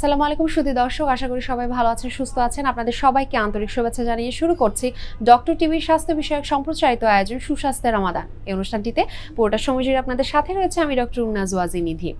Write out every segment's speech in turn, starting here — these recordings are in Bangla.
আসসালামু আলাইকুম, সুধী দর্শক। আশা করি সবাই ভালো আছেন, সুস্থ আছেন। আপনাদের সবাইকে আন্তরিক শুভেচ্ছা জানিয়ে শুরু করছি ডক্টর টিভির স্বাস্থ্য বিষয়ক সম্প্রচারিত আয়োজন সুস্বাস্থ্যের রমাদান। এই অনুষ্ঠানটিতে পুরোটা সময় জুড়ে আপনাদের সাথে রয়েছে আমি ডক্টর উন্নাজ ওয়াজি নিধি।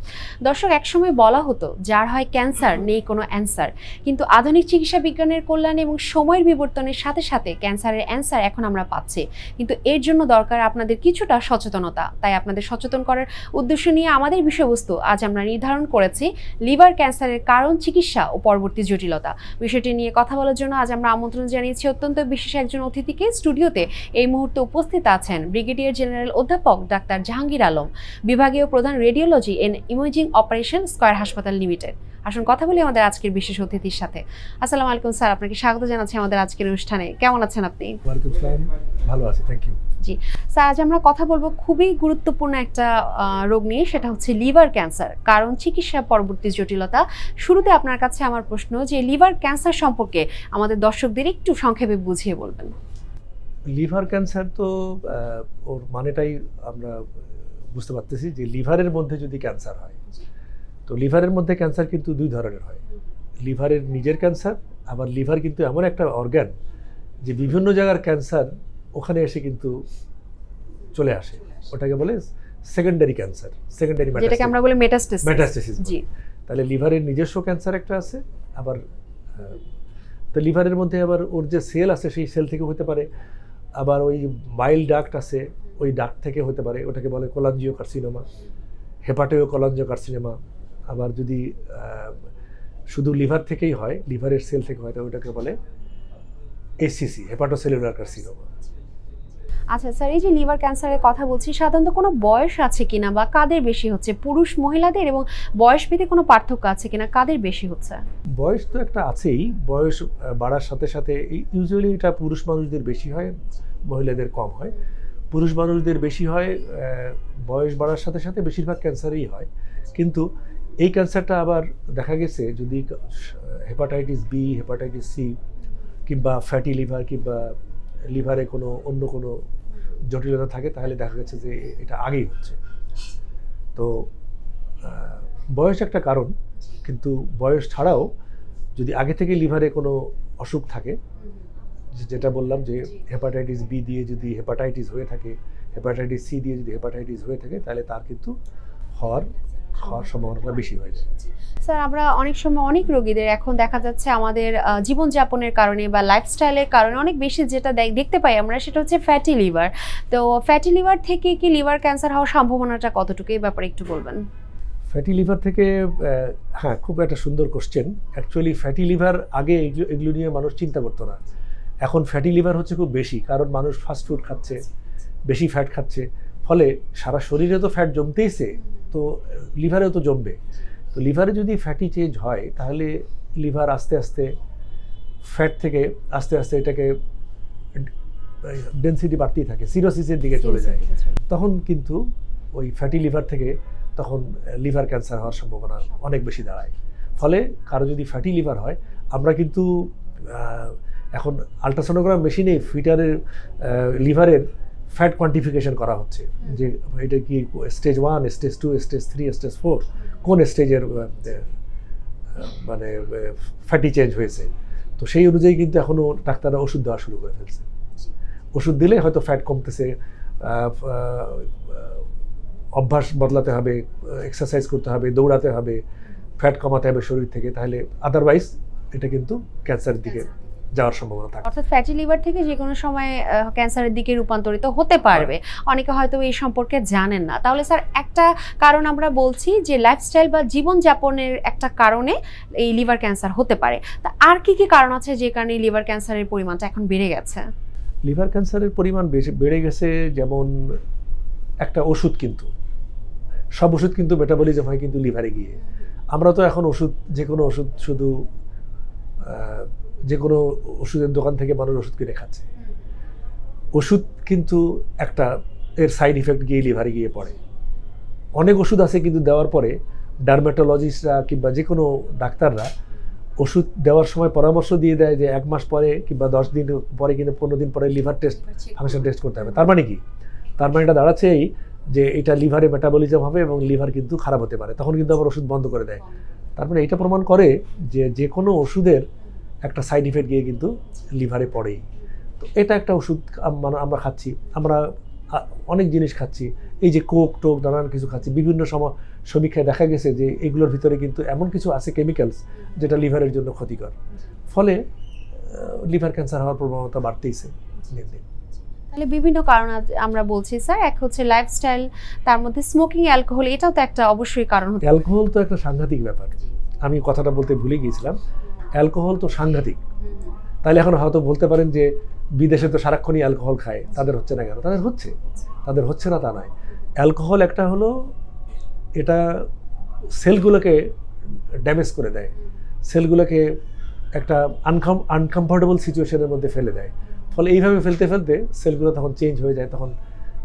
দর্শক, একসময় বলা হতো, যার হয় ক্যান্সার, নেই কোনো অ্যান্সার। কিন্তু আধুনিক চিকিৎসা বিজ্ঞানের কল্যাণে এবং সময়ের বিবর্তনের সাথে সাথে ক্যান্সারের অ্যান্সার এখন আমরা পাচ্ছি। কিন্তু এর জন্য দরকার আপনাদের কিছুটা সচেতনতা। তাই আপনাদের সচেতন করার উদ্দেশ্য নিয়ে আমাদের বিষয়বস্তু আজ আমরা নির্ধারণ করেছি লিভার ক্যান্সারের কারণ চিকিৎসা ও পরবর্তী জটিলতা। বিষয়টি নিয়ে কথা বলার জন্য আজ আমরা আমন্ত্রণ জানিয়েছি অত্যন্ত বিশেষ একজন অতিথিকে। স্টুডিওতে এই মুহূর্তে উপস্থিত আছেন ব্রিগেডিয়ার জেনারেল অধ্যাপক ডাক্তার জাহাঙ্গীর আলম, বিভাগীয় প্রধান radiology and imaging operation square হাসপাতাল লিমিটেড। আসুন কথা বলি আমাদের আজকের বিশেষ অতিথির সাথে। আসসালামু আলাইকুম স্যার আপনাকে স্বাগত জানাচ্ছি আমাদের আজকের অনুষ্ঠানে। কেমন আছেন আপনি? ভালো আছি থ্যাংক ইউ জি। স্যার আজ আমরা কথা বলব খুবই গুরুত্বপূর্ণ একটা রোগ নিয়ে সেটা হচ্ছে লিভার ক্যান্সার। কারণ চিকিৎসা পরবর্তী জটিলতা শুরুতে আপনার কাছে আমার প্রশ্ন যে লিভার ক্যান্সার সম্পর্কে আমাদের দর্শকদের একটু সংক্ষেপে বুঝিয়ে বলবেন। লিভার ক্যান্সার তো ওর মানেটাই আমরা বুঝতে পারতেছি যে লিভারের মধ্যে যদি ক্যান্সার হয় তো লিভারের মধ্যে ক্যান্সার কিন্তু দুই ধরনের হয়। লিভারের নিজের ক্যান্সার আবার লিভার কিন্তু এমন একটা অর্গান যে বিভিন্ন জায়গার ক্যান্সার ওখানে এসে কিন্তু চলে আসে। ওটাকে বলে সেকেন্ডারি ক্যান্সার সেকেন্ডারি যেটাকে আমরা বলি মেটাস্টেসিস মেটাস্টেসিস জি। তাহলে লিভারের নিজস্ব ক্যান্সার একটা আছে আবার তো লিভারের মধ্যে আবার ওর যে সেল আছে সেই সেল থেকে হতে পারে। আবার ওই মাইল ডাক্ট আছে ওই ডাক্ট থেকে হতে পারে। ওটাকে বলে কোলাঞ্জিও কার্সিনোমা হেপাটেও কোলাঞ্জিও কার্সিনোমা আবার যদি শুধু লিভার থেকেই হয় লিভারের সেল থেকে হয় তো ওটাকে বলে এসিসি হেপাটোসেলুলার কার্সিনোমা আচ্ছা স্যার এই যে লিভার ক্যান্সারের কথা বলছি সাধারণত কোনো বয়স আছে কিনা বা কাদের বেশি হচ্ছে পুরুষ মহিলাদের এবং বয়স ভেদে কোনো পার্থক্য আছে কিনা কাদের বেশি হচ্ছে? বয়স তো একটা আছেই বয়স বাড়ার সাথে সাথে ইউজুয়ালি এটা পুরুষ মানুষদের বেশি হয় মহিলাদের কম হয়। পুরুষ মানুষদের বেশি হয় বয়স বাড়ার সাথে সাথে বেশিরভাগ ক্যান্সারই হয়। কিন্তু এই ক্যান্সারটা আবার দেখা গেছে যদি হেপাটাইটিস বি হেপাটাইটিস সি কিংবা ফ্যাটি লিভার কিংবা লিভারে কোনো অন্য কোনো জটিলতা থাকে তাহলে দেখা গেছে যে এটা আগেই হচ্ছে। তো বয়স একটা কারণ কিন্তু বয়স ছাড়াও যদি আগে থেকে লিভারে কোনো অসুখ থাকে যেটা বললাম যে হেপাটাইটিস বি দিয়ে যদি হেপাটাইটিস হয়ে থাকে হেপাটাইটিস সি দিয়ে যদি হেপাটাইটিস হয়ে থাকে তাহলে তার কিন্তু হওয়ার হওয়ার সম্ভাবনাটা বেশি হয়ে যায়। স্যার আমরা অনেক সময় অনেক রোগীদের এখন দেখা যাচ্ছে আমাদের জীবনযাপনের কারণে বা লাইফস্টাইলের কারণে অনেক বেশি যেটা দেখ- দেখতে পাই আমরা সেটা হচ্ছে ফ্যাটি লিভার তো ফ্যাটি লিভার থেকে কি লিভার ক্যান্সার হওয়ার সম্ভাবনাটা কতটুকু? এই ব্যাপারে একটু বলবেন। ফ্যাটি লিভার থেকে হ্যাঁ খুব একটা সুন্দর কোশ্চেন অ্যাকচুয়ালি ফ্যাটি লিভার আগে এগুলো এগুলো নিয়ে মানুষ চিন্তা করতো না। এখন ফ্যাটি লিভার হচ্ছে খুব বেশি কারণ মানুষ ফাস্ট ফুড খাচ্ছে বেশি ফ্যাট খাচ্ছে। ফলে সারা শরীরে তো ফ্যাট জমতেইছে। তো লিভারেও তো জমবে। তো লিভারে যদি ফ্যাটি চেঞ্জ হয় তাহলে লিভার আস্তে আস্তে ফ্যাট থেকে আস্তে আস্তে এটাকে ডেন্সিটি বাড়তেই থাকে সিরোসিসের দিকে চলে যায়। তখন কিন্তু ওই ফ্যাটি লিভার থেকে তখন লিভার ক্যান্সার হওয়ার সম্ভাবনা অনেক বেশি দাঁড়ায়। ফলে কারও যদি ফ্যাটি লিভার হয় আমরা কিন্তু এখন আলট্রাসোনোগ্রাম মেশিনে ফিটারের লিভারের ফ্যাট কোয়ান্টিফিকেশন করা হচ্ছে। যে এটা কি stage one stage two stage three stage four? কোন স্টেজের মানে ফ্যাটি চেঞ্জ হয়েছে? তো সেই অনুযায়ী কিন্তু এখনও ডাক্তাররা ওষুধ দেওয়া শুরু করে ফেলছে। ওষুধ দিলে হয়তো ফ্যাট কমতেছে অভ্যাস বদলাতে হবে এক্সারসাইজ করতে হবে দৌড়াতে হবে ফ্যাট কমাতে হবে শরীর থেকে তাহলে আদারওয়াইজ এটা কিন্তু ক্যান্সারের দিকে যাওয়ার সম্ভাবনা থাকে। অর্থাৎ ফ্যাটি লিভার থেকে যে কোনো সময় ক্যান্সারের দিকে রূপান্তরিত হতে পারবে। অনেকে হয়তো এই সম্পর্কে জানেন না। তাহলে স্যার একটা কারণ আমরা বলছি যে লাইফস্টাইল বা জীবনযাপনের একটা কারণে এই লিভার ক্যান্সার হতে পারে। তা আর কি কি কারণ আছে যে কারণে লিভার ক্যান্সারের পরিমাণটা এখন বেড়ে গেছে? লিভার ক্যান্সারের পরিমাণ বেড়ে গেছে যেমন একটা ওষুধ কিন্তু। সব ওষুধ কিন্তু মেটাবলিজম হয় কিন্তু লিভারে গিয়ে। আমরা তো এখন ওষুধ যে কোনো ওষুধ শুধু যে কোনো ওষুধের দোকান থেকে মানুষ ওষুধ কিনে খাচ্ছে। ওষুধ কিন্তু একটা এর সাইড ইফেক্ট গিয়ে লিভারে গিয়ে পড়ে। অনেক ওষুধ আছে কিন্তু দেওয়ার পরে ডার্মেটোলজিস্টরা কিংবা যে কোনো ডাক্তাররা ওষুধ দেওয়ার সময় পরামর্শ দিয়ে দেয় যে এক মাস পরে কিংবা দশ দিন পরে কিন্তু পনেরো দিন পরে লিভার টেস্ট ফাংশন টেস্ট করতে হবে। তার মানে কি? তার মানে এটা দাঁড়াচ্ছে এই যে এটা লিভারে মেটাবলিজম হবে এবং লিভার কিন্তু খারাপ হতে পারে। তখন কিন্তু আবার ওষুধ বন্ধ করে দেয়। তার মানে এটা প্রমাণ করে যে যে কোনো ওষুধের একটা সাইড ইফেক্ট গিয়ে কিন্তু লিভারে পড়েই। তো এটা একটা ওষুধ মানে আমরা খাচ্ছি আমরা অনেক জিনিস খাচ্ছি। এই যে কোক টোক নানান কিছু খাচ্ছি। বিভিন্ন সময় সমীক্ষায় দেখা গেছে যে এগুলোর ভিতরে কিন্তু এমন কিছু আছে কেমিক্যালস যেটা লিভারের জন্য ক্ষতিকর। ফলে লিভার ক্যান্সার হওয়ার প্রবণতা বাড়তেইছে দিন দিন। তাহলে বিভিন্ন কারণ আমরা বলছি স্যার। এক হচ্ছে লাইফস্টাইল তার মধ্যে স্মোকিং অ্যালকোহল এটাও তো একটা অবশ্যই কারণ অ্যালকোহল তো একটা সাংঘাতিক ব্যাপার। আমি কথাটা বলতে ভুলে গিয়েছিলাম। অ্যালকোহল তো সাংঘাতিক। তাহলে এখন হয়তো বলতে পারেন যে বিদেশে তো সারাক্ষণই অ্যালকোহল খায় তাদের হচ্ছে না কেন? তাদের হচ্ছে। তাদের হচ্ছে না তা নয়। অ্যালকোহল একটা হলো এটা সেলগুলোকে ড্যামেজ করে দেয়। সেলগুলোকে একটা আনকম আনকমফোর্টেবল সিচুয়েশনের মধ্যে ফেলে দেয়। ফলে এইভাবে ফেলতে ফেলতে সেলগুলো তখন চেঞ্জ হয়ে যায় তখন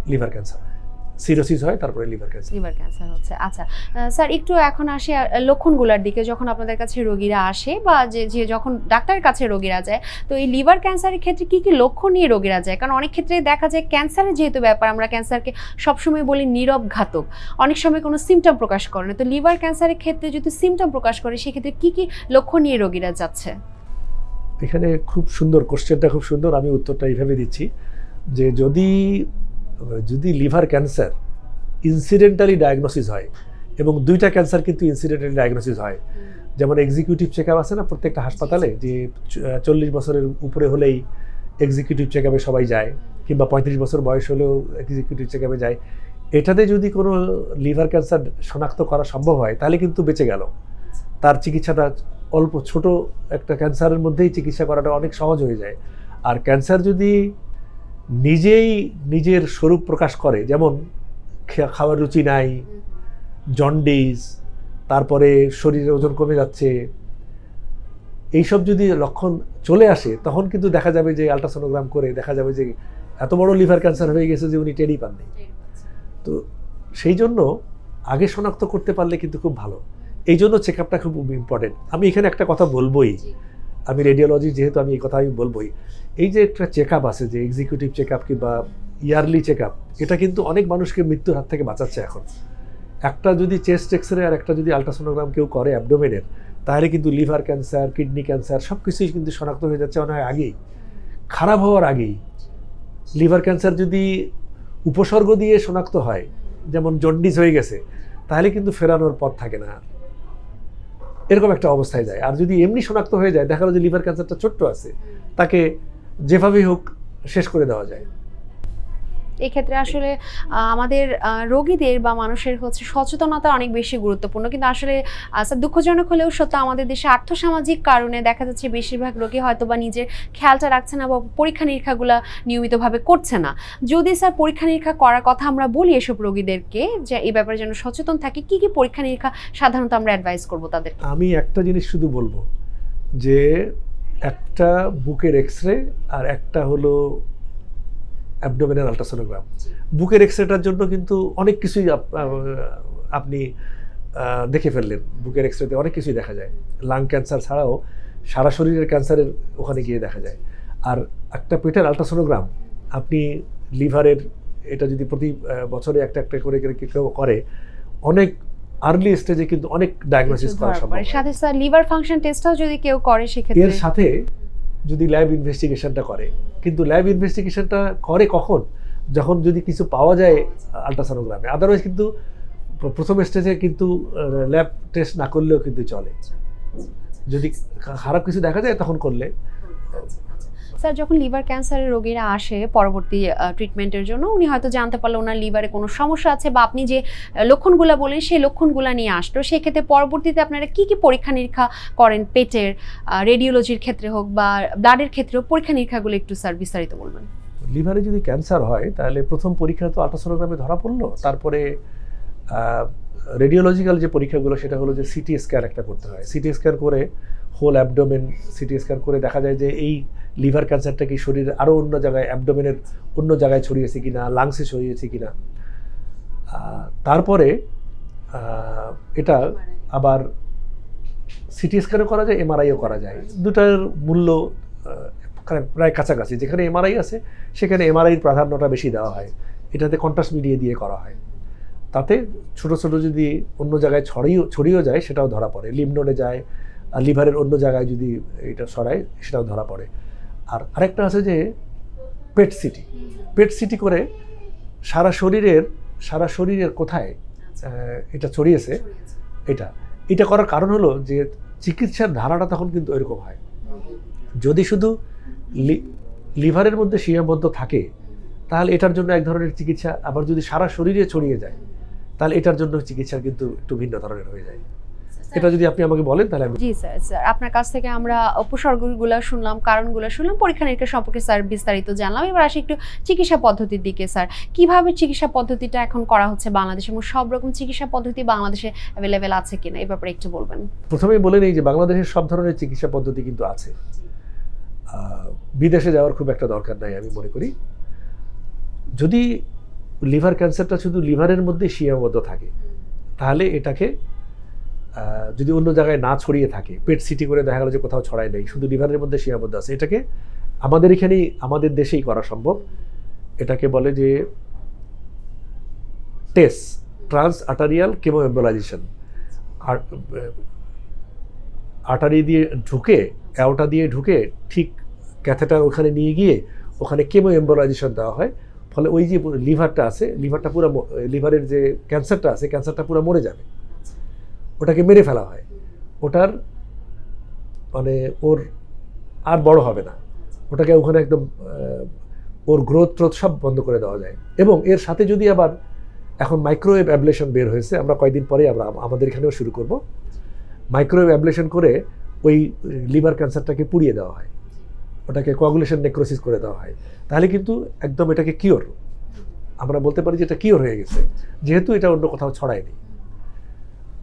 লিভার ক্যান্সার সিরোসিস হয় তারপরে লিভার ক্যান্সার। লিভার ক্যান্সার হচ্ছে। আচ্ছা স্যার একটু এখন আসি লক্ষণগুলোর দিকে যখন আপনাদের কাছে রোগীরা আসে বা যে যে যখন ডাক্তারের কাছে রোগীরা যায় তো এই লিভার ক্যান্সারের ক্ষেত্রে কি কি লক্ষণ নিয়ে রোগীরা যায়? কারণ অনেক ক্ষেত্রে দেখা যায় ক্যান্সারের যেহেতু ব্যাপার আমরা ক্যান্সারকে সবসময় বলি নীরব ঘাতক অনেক সময় কোনো সিমটম প্রকাশ করে না। তো লিভার ক্যান্সারের ক্ষেত্রে যদি সিমটম প্রকাশ করে সেক্ষেত্রে কি কি লক্ষণ নিয়ে রোগীরা যাচ্ছে? এখানে খুব সুন্দর কোশ্চেনটা খুব সুন্দর আমি উত্তরটা এইভাবে দিচ্ছি যে যদি যদি লিভার ক্যান্সার ইনসিডেন্টালি ডায়াগনোসিস হয়, এবং দুইটা ক্যান্সার কিন্তু ইনসিডেন্টালি ডায়াগনোসিস হয়, যেমন এক্সিকিউটিভ চেক আপ আছে না প্রত্যেকটা হাসপাতালে, যে চল্লিশ বছরের উপরে হলেই এক্সিকিউটিভ চেক আপে সবাই যায়, কিংবা পঁয়ত্রিশ বছর বয়স হলেও এক্সিকিউটিভ চেক আপে যায়, এটাতে যদি কোনো লিভার ক্যান্সার শনাক্ত করা সম্ভব হয়, তাহলে কিন্তু বেঁচে গেল। তার চিকিৎসাটা অল্প ছোট একটা ক্যান্সারের মধ্যেই চিকিৎসা করাটা অনেক সহজ হয়ে যায়। আর ক্যান্সার যদি নিজেই নিজের স্বরূপ প্রকাশ করে। যেমন খাওয়ার রুচি নাই জন্ডিস তারপরে শরীরের ওজন কমে যাচ্ছে। এইসব যদি লক্ষণ চলে আসে তখন কিন্তু দেখা যাবে যে আলট্রাসোনোগ্রাম করে দেখা যাবে যে এত বড় লিভার ক্যান্সার হয়ে গেছে যে উনি টেরই পাননি। তো সেই জন্য আগে শনাক্ত করতে পারলে কিন্তু খুব ভালো। এই জন্য চেক আপটা খুব ইম্পর্টেন্ট আমি এখানে একটা কথা বলবোই আমি রেডিওলজি যেহেতু আমি এই কথা আমি বলবোই, এই যে একটা চেক আপ আছে, যে এক্সিকিউটিভ চেক আপ কিংবা ইয়ারলি চেক আপ এটা কিন্তু অনেক মানুষকে মৃত্যুর হাত থেকে বাঁচাচ্ছে এখন। একটা যদি চেস্ট এক্স রে আর একটা যদি আলট্রাসোনোগ্রাম কেউ করে অ্যাবডোমেনের তাহলে কিন্তু লিভার ক্যান্সার কিডনি ক্যান্সার সব কিছুই কিন্তু শনাক্ত হয়ে যাচ্ছে অনেক আগেই। খারাপ হওয়ার আগেই। লিভার ক্যান্সার যদি উপসর্গ দিয়ে শনাক্ত হয়, যেমন জন্ডিস হয়ে গেছে, তাহলে কিন্তু ফেরানোর পথ থাকে না। এরকম একটা অবস্থায় যায়। আর যদি এমনি শনাক্ত হয়ে যায় দেখা গেলো যে লিভার ক্যান্সারটা ছোট্ট আছে তাকে যেভাবেই হোক শেষ করে দেওয়া যায়। এক্ষেত্রে আসলে আমাদের রোগীদের বা মানুষের হচ্ছে সচেতনতা অনেক বেশি গুরুত্বপূর্ণ। কিন্তু আসলে দুঃখজনক হলেও সত্য আমাদের দেশে আর্থসামাজিক কারণে দেখা যাচ্ছে বেশিরভাগ রোগী হয়তো বা নিজের খেয়ালটা রাখছে না বা পরীক্ষা নিরীক্ষাগুলো নিয়মিতভাবে করছে না। যদি স্যার পরীক্ষা নিরীক্ষা করার কথা আমরা বলি এসব রোগীদেরকে, যে এই ব্যাপারে যেন সচেতন থাকে, কি কি পরীক্ষা নিরীক্ষা সাধারণত আমরা অ্যাডভাইস করব তাদের আমি একটা জিনিস শুধু বলব, যে একটা বুকের এক্স রে আর একটা হলো অ্যাবডোমেনাল আলট্রাসোনোগ্রাম বুকের এক্স রেটার জন্য কিন্তু অনেক কিছুই আপনি দেখে ফেললেন। বুকের এক্স রেতে অনেক কিছুই দেখা যায়। লাং ক্যান্সার ছাড়াও সারা শরীরের ক্যান্সারের ওখানে গিয়ে দেখা যায়। আর একটা পেটের আলট্রাসোনোগ্রাম আপনি লিভারের এটা যদি প্রতি বছরে একটা একটা করে করে কেউ করে অনেক আর্লি স্টেজে কিন্তু অনেক ডায়াগনোসিস করা সম্ভব সাথে স্যার লিভার ফাংশন টেস্টটাও যদি কেউ করে সেক্ষেত্রে এর সাথে যদি ল্যাব ইনভেস্টিগেশনটা করে কিন্তু ল্যাব ইনভেস্টিগেশনটা করে কখন? যখন যদি কিছু পাওয়া যায় আলট্রাসোনোগ্রামে আদারওয়াইজ কিন্তু প্র- প্রথম স্টেজে কিন্তু ল্যাব টেস্ট না করলেও কিন্তু চলে। যদি খারাপ কিছু দেখা যায় তখন করলে। স্যার যখন লিভার ক্যান্সারের রোগীরা আসে পরবর্তী ট্রিটমেন্টের জন্য উনি হয়তো জানতে পারল ওনার লিভারে কোনো সমস্যা আছে বা আপনি যে লক্ষণগুলো বলেন সেই লক্ষণগুলো নিয়ে আসলো। সেক্ষেত্রে পরবর্তীতে আপনারা কি কি পরীক্ষা নিরীক্ষা করেন পেটের রেডিওলজির ক্ষেত্রে হোক বা ব্লাডের ক্ষেত্রে হোক পরীক্ষা নিরীক্ষাগুলো একটু স্যার বিস্তারিত বলবেন? লিভারে যদি ক্যান্সার হয় তাহলে প্রথম পরীক্ষা তো আলট্রাসোনোগ্রামে ধরা পড়ল। তারপরে রেডিওলজিক্যাল যে পরীক্ষাগুলো সেটা হলো যে সিটি স্ক্যান একটা করতে হয়। সিটি স্ক্যান করে হোল অ্যাবডোমেন সিটি স্ক্যান করে দেখা যায় যে এই লিভার ক্যান্সারটা কি শরীরের আরও অন্য জায়গায়, অ্যাবডোমেনের অন্য জায়গায় ছড়িয়েছে কি না লাংসে ছড়িয়েছে কি না তারপরে এটা আবার সিটি স্ক্যানও করা যায়, এমআরআইও করা যায়। দুটার মূল্য প্রায়- কাছাকাছি। যেখানে এমআরআই আছে, সেখানে এমআরআইয়ের প্রাধান্যটা বেশি দেওয়া হয়। এটাতে কন্ট্রাস্ট মিলিয়ে দিয়ে করা হয়। তাতে ছোট ছোট যদি অন্য জায়গায় ছড়িয়েও ছড়িয়েও যায়, সেটাও ধরা পড়ে। লিমনোডে যায় লিভারের অন্য জায়গায় যদি এটা ছড়ায়, সেটাও ধরা পড়ে। আর আরেকটা আছে যে পেট সিটি। পেট সিটি করে সারা শরীরের সারা শরীরের কোথায় এটা ছড়িয়েছে? এটা। এটা করার কারণ হলো যে চিকিৎসার ধারাটা তখন কিন্তু এরকম হয়। যদি শুধু লিভারের মধ্যে সীমাবদ্ধ থাকে তাহলে এটার জন্য এক ধরনের চিকিৎসা আবার যদি সারা শরীরে ছড়িয়ে যায় তাহলে এটার জন্য চিকিৎসা কিন্তু একটু ভিন্ন ধরনের হয়ে যায়। এটা যদি আপনি আমাকে বলেন তাহলে আমি জি স্যার স্যার। আপনার কাছ থেকে আমরা উপসর্গগুলো শুনলাম কারণগুলো শুনলাম পরীক্ষা নিরীক্ষা সম্পর্কে স্যার বিস্তারিত জানলাম। এবার আসি একটু চিকিৎসা পদ্ধতির দিকে স্যার। কীভাবে চিকিৎসা পদ্ধতিটা এখন করা হচ্ছে বাংলাদেশে এবং সব রকম চিকিৎসা পদ্ধতি বাংলাদেশে অ্যাভেলেবেল আছে কিনা এই ব্যাপারে একটু বলবেন। প্রথমেই বলে নিই যে বাংলাদেশের সব ধরনের চিকিৎসা পদ্ধতি কিন্তু আছে। বিদেশে যাওয়ার খুব একটা দরকার নাই আমি মনে করি। যদি লিভার ক্যান্সারটা শুধু লিভারের মধ্যে সীমাবদ্ধ থাকে তাহলে এটাকে যদি অন্য জায়গায় না ছড়িয়ে থাকে, পেট সিটি করে দেখা গেলো যে কোথাও ছড়ায় নেই, শুধু লিভারের মধ্যে সীমাবদ্ধ আছে। এটাকে আমাদের এখানেই, আমাদের দেশেই করা সম্ভব। এটাকে বলে যে TACE transarterial chemo embolization আর আটারি দিয়ে ঢুকে, অ্যাওটা দিয়ে ঢুকে ঠিক ক্যাথেটার ওখানে নিয়ে গিয়ে ওখানে কেমো এম্বোলাইজেশন দেওয়া হয়। ফলে ওই যে লিভারটা আছে, লিভারটা পুরো লিভারের যে ক্যান্সারটা আছে, ক্যান্সারটা পুরো মরে যাবে। ওটাকে মেরে ফেলা হয়। ওটার মানে ওর আর বড় হবে না। ওটাকে ওখানে একদম ওর গ্রোথ ট্রোথ সব বন্ধ করে দেওয়া যায়। এবং এর সাথে যদি আবার এখন মাইক্রোওয়েভ অ্যাবলেশন বের হয়েছে, আমরা কয়েকদিন পরে আমরা আমাদের এখানেও শুরু করব। মাইক্রোওয়েভ অ্যাবলেশন করে ওই লিভার ক্যান্সারটাকে পুড়িয়ে দেওয়া হয়। ওটাকে কোয়াগুলেশন নেক্রোসিস করে দেওয়া হয়। তাহলে কিন্তু একদম এটাকে কিওর আমরা বলতে পারি যে এটা কিওর হয়ে গেছে। যেহেতু এটা অন্য কোথাও ছড়ায়নি।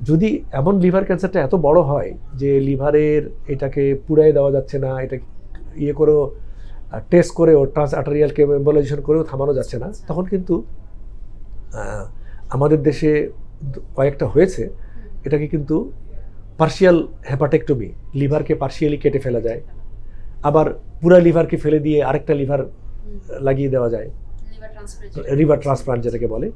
যদি এমন লিভার ক্যান্সারটা এত বড় হয় যে লিভারের এটাকে পুড়াই দেওয়া যাচ্ছে না এটা ইয়ে করেও টেস্ট করেও ট্রান্স আর্টারিয়াল এম্বোলাইজেশন করেও থামানো যাচ্ছে না তখন কিন্তু আমাদের দেশে কয়েকটা হয়েছে এটাকে কিন্তু পার্শিয়াল হেপাটেক্টমি লিভারকে পার্শিয়ালি কেটে ফেলা যায় আবার পুরা লিভারকে ফেলে দিয়ে আরেকটা লিভার লাগিয়ে দেওয়া যায় লিভার ট্রান্সপ্লান্ট যেটাকে বলে।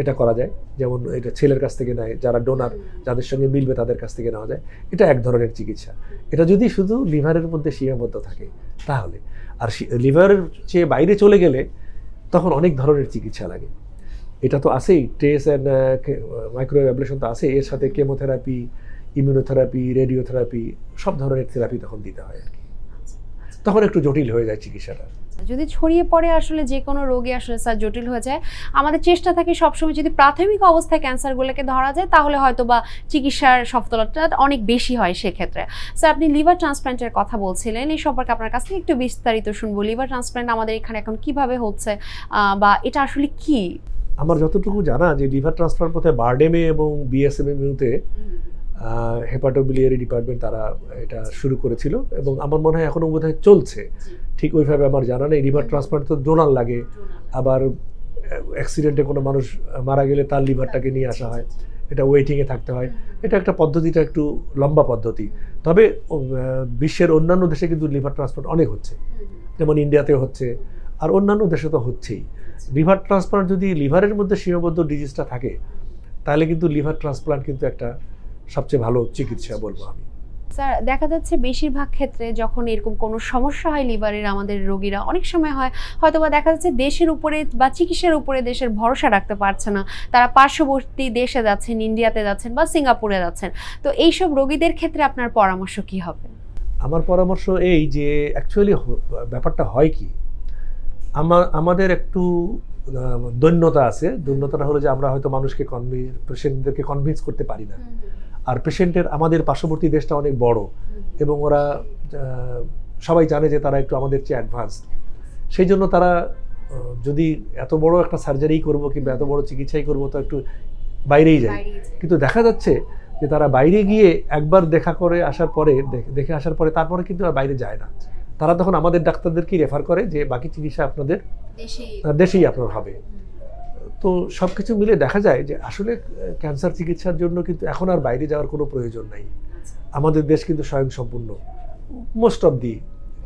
এটা করা যায়। যেমন এটা ছেলের কাছ থেকে নেয়, যারা ডোনার যাদের সঙ্গে মিলবে তাদের কাছ থেকে নেওয়া যায়। এটা এক ধরনের চিকিৎসা। এটা যদি শুধু লিভারের মধ্যে সীমাবদ্ধ থাকে, তাহলে। আর লিভারের চেয়ে বাইরে চলে গেলে তখন অনেক ধরনের চিকিৎসা লাগে। এটা তো আছেই টেস অ্যান্ড মাইক্রোওয়েভ অ্যাবলেশন তো আছে এর সাথে কেমোথেরাপি ইমিউনোথেরাপি রেডিওথেরাপি সব ধরনের থেরাপি তখন দিতে হয় আর কি। তখন একটু জটিল হয়ে যায় চিকিৎসাটা। যদি ছড়িয়ে পড়ে আসলে যে কোনো রোগী আসলে স্যার জটিল হয়ে যায় আমাদের চেষ্টা থাকে সবসময় যদি প্রাথমিক অবস্থায় ক্যান্সারগুলোকে ধরা যায় তাহলে হয়তো বা চিকিৎসার সফলতা অনেক বেশি হয় সেক্ষেত্রে। স্যার আপনি লিভার ট্রান্সপ্ল্যান্টের কথা বলছিলেন এই সম্পর্কে আপনার কাছ থেকে একটু বিস্তারিত শুনব। লিভার ট্রান্সপ্ল্যান্ট আমাদের এখানে এখন কীভাবে হচ্ছে বা এটা আসলে কি? আমার যতটুকু জানা যে লিভার ট্রান্সপ্লান্ট পথে বারডেমে এবং বিএসএমএমইউতে হেপাটোবিলিয়ারি ডিপার্টমেন্ট তারা এটা শুরু করেছিল এবং আমার মনে হয় এখনও বোধহয় চলছে। ঠিক ওইভাবে আমার জানা নেই। লিভার ট্রান্সপ্লান্ট তো ডোনার লাগে। আবার অ্যাক্সিডেন্টে কোনো মানুষ মারা গেলে তার লিভারটাকে নিয়ে আসা হয়। এটা ওয়েটিংয়ে থাকতে হয়। এটা একটা পদ্ধতিটা একটু লম্বা পদ্ধতি। তবে বিশ্বের অন্যান্য দেশে কিন্তু লিভার ট্রান্সপ্লান্ট অনেক হচ্ছে। যেমন ইন্ডিয়াতে হচ্ছে। আর অন্যান্য দেশে তো হচ্ছেই। লিভার ট্রান্সপ্লান্ট যদি লিভারের মধ্যে সীমাবদ্ধ ডিজিজটা থাকে তাহলে কিন্তু লিভার ট্রান্সপ্লান্ট কিন্তু একটা সবচেয়ে ভালো চিকিৎসা বলব আমি। স্যার দেখা যাচ্ছে বেশিরভাগ ক্ষেত্রে যখন এরকম কোনো সমস্যা হয় লিভারের আমাদের রোগীরা অনেক সময় হয় হয়তো বা দেখা যাচ্ছে দেশের উপরে বা চিকিৎসার উপরে দেশের ভরসা রাখতে পারছে না। তারা পার্শ্ববর্তী দেশে যাচ্ছেন ইন্ডিয়াতে যাচ্ছেন বা সিঙ্গাপুরে যাচ্ছেন। তো এইসব রোগীদের ক্ষেত্রে আপনার পরামর্শ কি হবে? আমার পরামর্শ এই যে অ্যাকচুয়ালি ব্যাপারটা হয় কি আমার আমাদের একটু দৈন্যতা আছে। দৈন্যতাটা হলো যে আমরা হয়তো মানুষকে কনভিন্স পেশেন্টদেরকে কনভিন্স করতে পারি না। আর পেশেন্টের আমাদের পার্শ্ববর্তী দেশটা অনেক বড় এবং ওরা সবাই জানে যে তারা একটু আমাদের চেয়ে অ্যাডভান্স সেই জন্য তারা যদি এত বড় একটা সার্জারি করব কিংবা এত বড় চিকিৎসাই করব তো একটু বাইরেই যাই। কিন্তু দেখা যাচ্ছে যে তারা বাইরে গিয়ে একবার দেখা করে আসার পরে দেখে- দেখে আসার পরে তারপরে কিন্তু আর বাইরে যায় না। তারা তখন আমাদের ডাক্তারদেরকেই রেফার করে যে বাকি চিকিৎসা আপনাদের দেশেই আপনার হবে। তো সব কিছু মিলে দেখা যায় যে আসলে ক্যান্সার চিকিৎসার জন্য কিন্তু এখন আর বাইরে যাওয়ার কোনো প্রয়োজন নাই। আমাদের দেশ কিন্তু স্বয়ংসম্পূর্ণ। মোস্ট অফ দি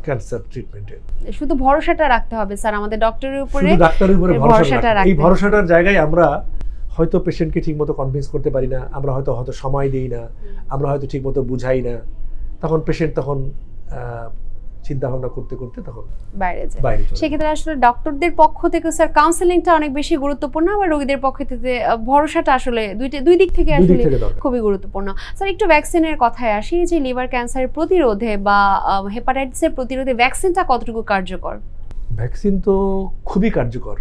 ক্যান্সার ট্রিটমেন্টের শুধু ভরসাটা রাখতে হবে স্যার আমাদের ডক্টরের উপরে শুধু ডাক্তারের উপরে এই ভরসাটা। এই ভরসাটার জায়গায় আমরা হয়তো পেশেন্টকে ঠিকমতো কনভিন্স করতে পারি না আমরা হয়তো হয়তো সময় দিই না আমরা হয়তো ঠিকমতো বুঝাই না। তখন পেশেন্ট তখন চিন্তা ভাবনা করতে করতে তখন বাইরে যায়। বাইরে সেক্ষেত্রে আসলে ডক্টরদের পক্ষ থেকে স্যার কাউন্সেলিংটা অনেক বেশি গুরুত্বপূর্ণ আবার রোগীদের পক্ষ থেকে ভরসাটা আসলে দুইটা দুই দিক থেকে আসলে খুবই গুরুত্বপূর্ণ। স্যার একটু ভ্যাকসিনের কথায় আসি যে লিভার ক্যান্সারের প্রতিরোধে বা হেপাটাইটিসের প্রতিরোধে ভ্যাকসিনটা কতটুকু কার্যকর? ভ্যাকসিন তো খুবই কার্যকর।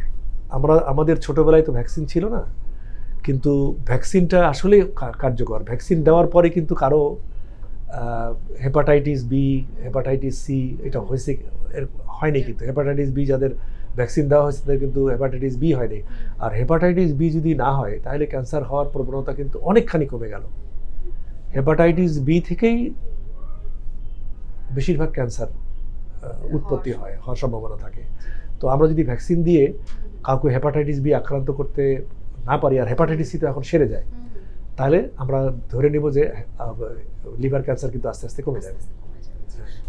আমরা আমাদের ছোটবেলায় তো ভ্যাকসিন ছিল না। কিন্তু ভ্যাকসিনটা আসলে কার্যকর। ভ্যাকসিন দেওয়ার পরে কিন্তু কারও হেপাটাইটিস বি হেপাটাইটিস সি এটা হয়েছে হয়নি কিন্তু। হেপাটাইটিস বি যাদের ভ্যাকসিন দেওয়া হয়েছে, তাদের কিন্তু হেপাটাইটিস বি হয়নি। আর হেপাটাইটিস বি যদি না হয়, তাহলে ক্যান্সার হওয়ার প্রবণতা কিন্তু অনেকখানি কমে গেল। হেপাটাইটিস বি থেকেই বেশিরভাগ ক্যান্সার উৎপত্তি হয়, হওয়ার সম্ভাবনা থাকে। তো আমরা যদি ভ্যাকসিন দিয়ে কাউকে হেপাটাইটিস বি আক্রান্ত করতে না পারি, আর হেপাটাইটিস সি তো এখন সেরে যায়। তাহলে আমরা ধরে নিব যে লিভার ক্যান্সার কিন্তু আস্তে আস্তে কমে যাবে।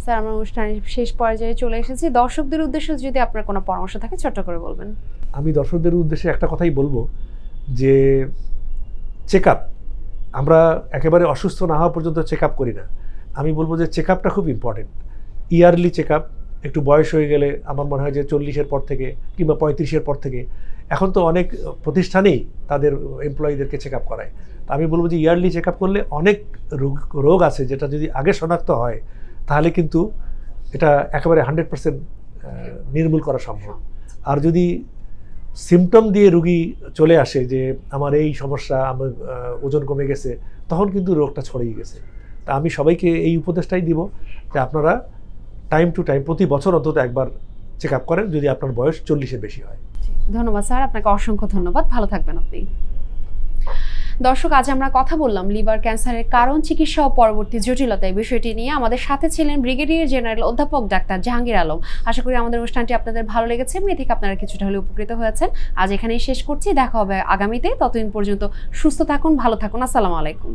স্যার আমরা অনুষ্ঠানের শেষ পর্যায়ে চলে এসেছি। দর্শকদের উদ্দেশ্যে যদি আপনার কোনো পরামর্শ থাকে ছোট্ট করে বলবেন। আমি দর্শকদের উদ্দেশ্যে একটা কথাই বলব যে চেক আপ আমরা একেবারে অসুস্থ না হওয়া পর্যন্ত চেক আপ করি না। আমি বলব যে চেক আপটা খুব ইম্পর্টেন্ট ইয়ারলি চেক আপ একটু বয়স হয়ে গেলে আমার মনে হয় যে চল্লিশের পর থেকে কিংবা পঁয়ত্রিশের পর থেকে। এখন তো অনেক প্রতিষ্ঠানেই তাদের এমপ্লয়ীদেরকে চেক আপ করায়। আমি বলব যে ইয়ারলি চেক আপ করলে অনেক রোগ রোগ আছে যেটা যদি আগে শনাক্ত হয় তাহলে কিন্তু এটা একেবারে হান্ড্রেড পার্সেন্ট নির্মূল করা সম্ভব। আর যদি সিমটম দিয়ে রুগী চলে আসে যে আমার এই সমস্যা আমার ওজন কমে গেছে তখন কিন্তু রোগটা ছড়িয়ে গেছে। তা আমি সবাইকে এই উপদেশটাই দিব যে আপনারা টাইম টু টাইম প্রতি বছর অন্তত একবার চেক আপ করেন যদি আপনার বয়স চল্লিশের বেশি হয়। ধন্যবাদ স্যার আপনাকে অসংখ্য ধন্যবাদ। ভালো থাকবেন আপনি। দর্শক, আজ আমরা কথা বললাম লিভার ক্যান্সারের কারণ, চিকিৎসা ও পরবর্তী জটিলতা এই বিষয়টি নিয়ে। আমাদের সাথে ছিলেন ব্রিগেডিয়ার জেনারেল অধ্যাপক ডাক্তার জাহাঙ্গীর আলম। আশা করি আমাদের অনুষ্ঠানটি আপনাদের ভালো লেগেছে। এ থেকে আপনারা কিছুটা হলে উপকৃত হয়েছেন। আজ এখানেই শেষ করছি। দেখা হবে আগামীতে। ততদিন পর্যন্ত সুস্থ থাকুন, ভালো থাকুন। আসসালামু আলাইকুম।